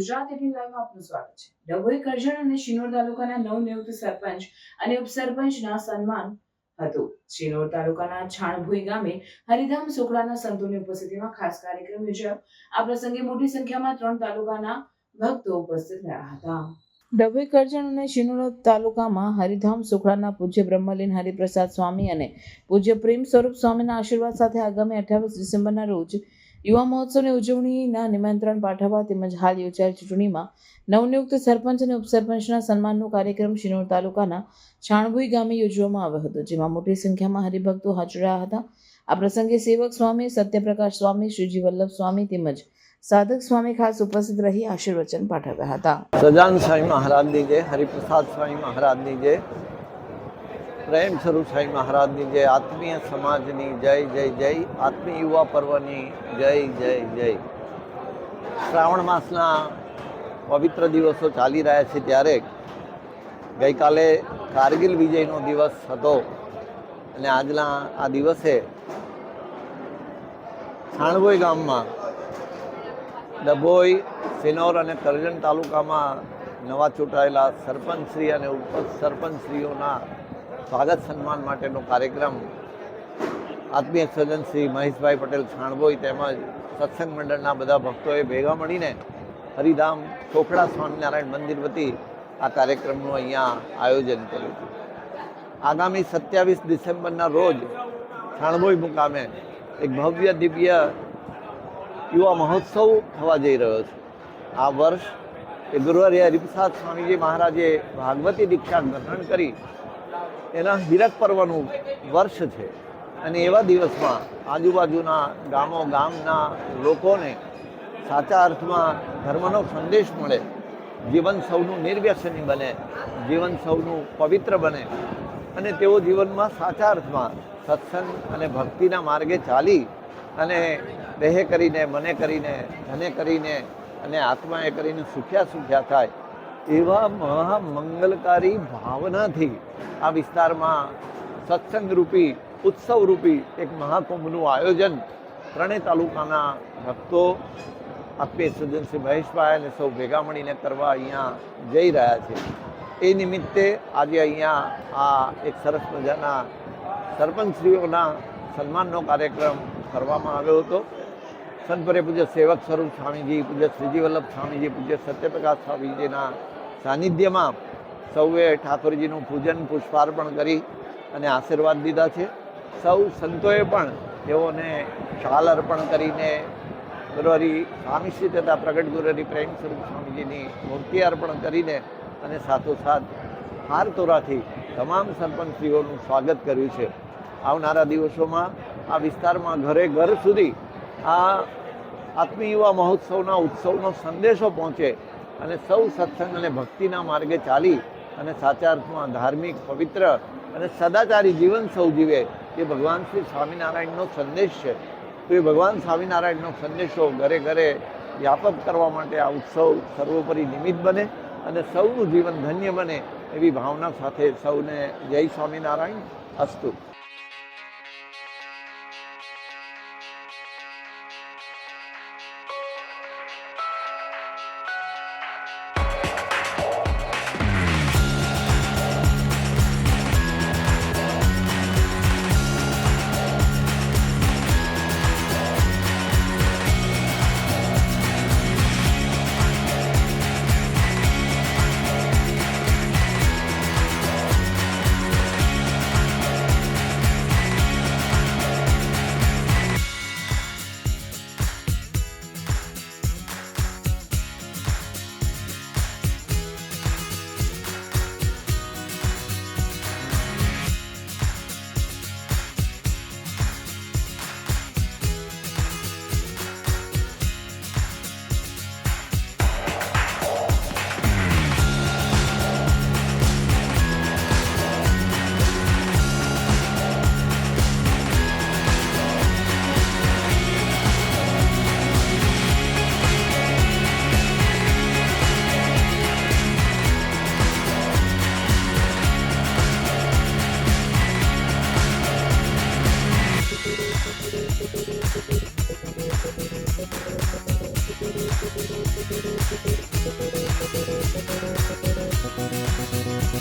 Gujarat eighteen લાઈવમાં આપનું સ્વાગત છે. ડભોઈ કરજણ અને શિનોર તાલુકાના નવનિયુક્ત સરપંચ અને ઉપસરપંચના સન્માન હતું. શિનોર તાલુકાના છાણભુઈ ગામે હરિધામ સુખડાના સંતોની ઉપસ્થિતિમાં ખાસ કાર્યક્રમ યોજાયો. આ પ્રસંગે મોટી સંખ્યામાં ત્રણ તાલુકાના ભક્તો ઉપસ્થિત રહ્યા હતા. ડભોઈ કરજણ અને શિનોર તાલુકામાં હરિધામ સુખડાના પૂજ્ય બ્રહ્મલીન હરિપ્રસાદ સ્વામી અને પૂજ્ય પ્રેમ સ્વરૂપ સ્વામીના આશીર્વાદ સાથે આગામી અઠ્યાવીસ ડિસેમ્બરના રોજ યુવા મહોત્સવની ઉજવણીના નિમંત્રણ પાઠવવા તેમજ હાલ યોજાયેલ ચૂંટણીમાં નવનિયુક્ત સરપંચ અને ઉપસરપંચના સન્માનનો કાર્યક્રમ શિનોર તાલુકાના છાણભુઈ ગામે યોજવામાં આવ્યો હતો, જેમાં મોટી સંખ્યામાં હરિભક્તો હાજર હતા. આ પ્રસંગે સેવક સ્વામી સત્યપ્રકાશ સ્વામી, શ્રીજી વલ્લભ સ્વામી તેમજ સાધક સ્વામી ખાસ ઉપસ્થિત રહી આશીર્વચન પાઠવ્યા હતા. સજાન સ્વામી મહારાજની જય, હરિપ્રસાદ સ્વામી મહારાજની જય. પ્રેમ સ્વરૂપ સાંઈ મહારાજની જય, આત્મીય સમાજની જય જય જય આત્મીય યુવા પર્વની જય જય જય. શ્રાવણ માસના પવિત્ર દિવસો ચાલી રહ્યા છે ત્યારે ગઈકાલે કારગિલ વિજયનો દિવસ હતો અને આજના આ દિવસે છાણભોઈ ગામમાં ડભોઈ, સિનોર અને કરજણ તાલુકામાં નવા ચૂંટાયેલા સરપંચશ્રી અને ઉપ સરપંચશ્રીઓના સ્વાગત સન્માન માટેનો કાર્યક્રમ આત્મીય સ્વજન શ્રી મહેશભાઈ પટેલ છાણભોઈ તેમજ સત્સંગ મંડળના બધા ભક્તોએ ભેગા મળીને હરિધામ ચોખડા સ્વામિનારાયણ મંદિર વતી આ કાર્યક્રમનું અહીંયા આયોજન કર્યું હતું. આગામી સત્યાવીસ ડિસેમ્બરના રોજ છાણબોઈ મુકામે એક ભવ્ય દિવ્ય યુવા મહોત્સવ થવા જઈ રહ્યો છે. આ વર્ષ એ ગુરુવારે હરિપ્રસાદ સ્વામીજી મહારાજે ભાગવતી દીક્ષા ગ્રહણ કરી એના હીરક પર્વનું વર્ષ છે. અને એવા દિવસમાં આજુબાજુના ગામો ગામના લોકોને સાચા અર્થમાં ધર્મનો સંદેશ મળે, જીવન સૌનું નિર્વ્યસની બને, જીવન સૌનું પવિત્ર બને અને તેઓ જીવનમાં સાચા અર્થમાં સત્સંગ અને ભક્તિના માર્ગે ચાલી અને દેહે કરીને, મને કરીને, ધને કરીને અને આત્માએ કરીને સુખ્યા સુખ્યા થાય એવા મહામંગલકારી ભાવનાથી આ વિસ્તારમાં સત્સંગરૂપી, ઉત્સવરૂપી એક મહાકુંભનું આયોજન ત્રણેય તાલુકાના ભક્તો આપે સજ્જન શ્રી મહેશભાઈ અને સૌ ભેગા મળીને કરવા અહીંયા જઈ રહ્યા છે. એ નિમિત્તે આજે અહીંયા આ એક સરસ મજાના સરપંચશ્રીઓના સન્માનનો કાર્યક્રમ કરવામાં આવ્યો હતો. સંતપરે પૂજ્ય સેવક સ્વરૂપ સ્વામીજી, પૂજ્ય શ્રીજી વલ્લભ સ્વામીજી, પૂજ્ય સત્યપ્રકાશ સ્વામીજીના સાનિધ્યમાં સૌએ ઠાકોરજીનું પૂજન, પુષ્પાર્પણ કરી અને આશીર્વાદ દીધા છે. સૌ સંતોએ પણ તેઓને શાલ અર્પણ કરીને ગુરુહરી સ્વામી શ્રી તથા પ્રગટ ગુરુહરી પ્રેમ સ્વરૂપ સ્વામીજીની મૂર્તિ અર્પણ કરીને અને સાથોસાથ હાર તોરાથી તમામ સરપંચશ્રીઓનું સ્વાગત કર્યું છે. આવનારા દિવસોમાં આ વિસ્તારમાં ઘરે ઘર સુધી આ આત્મીયુવા મહોત્સવના ઉત્સવનો સંદેશો પહોંચે અને સૌ સત્સંગ અને ભક્તિના માર્ગે ચાલી અને સાચા અર્થમાં ધાર્મિક, પવિત્ર અને સદાચારી જીવન સૌ જીવે, એ ભગવાન શ્રી સ્વામિનારાયણનો સંદેશ છે. તો એ ભગવાન સ્વામિનારાયણનો સંદેશો ઘરે ઘરે વ્યાપક કરવા માટે આ ઉત્સવ સર્વોપરી નિમિત્ત બને અને સૌનું જીવન ધન્ય બને એવી ભાવના સાથે સૌને જય સ્વામિનારાયણ. અસ્તુ.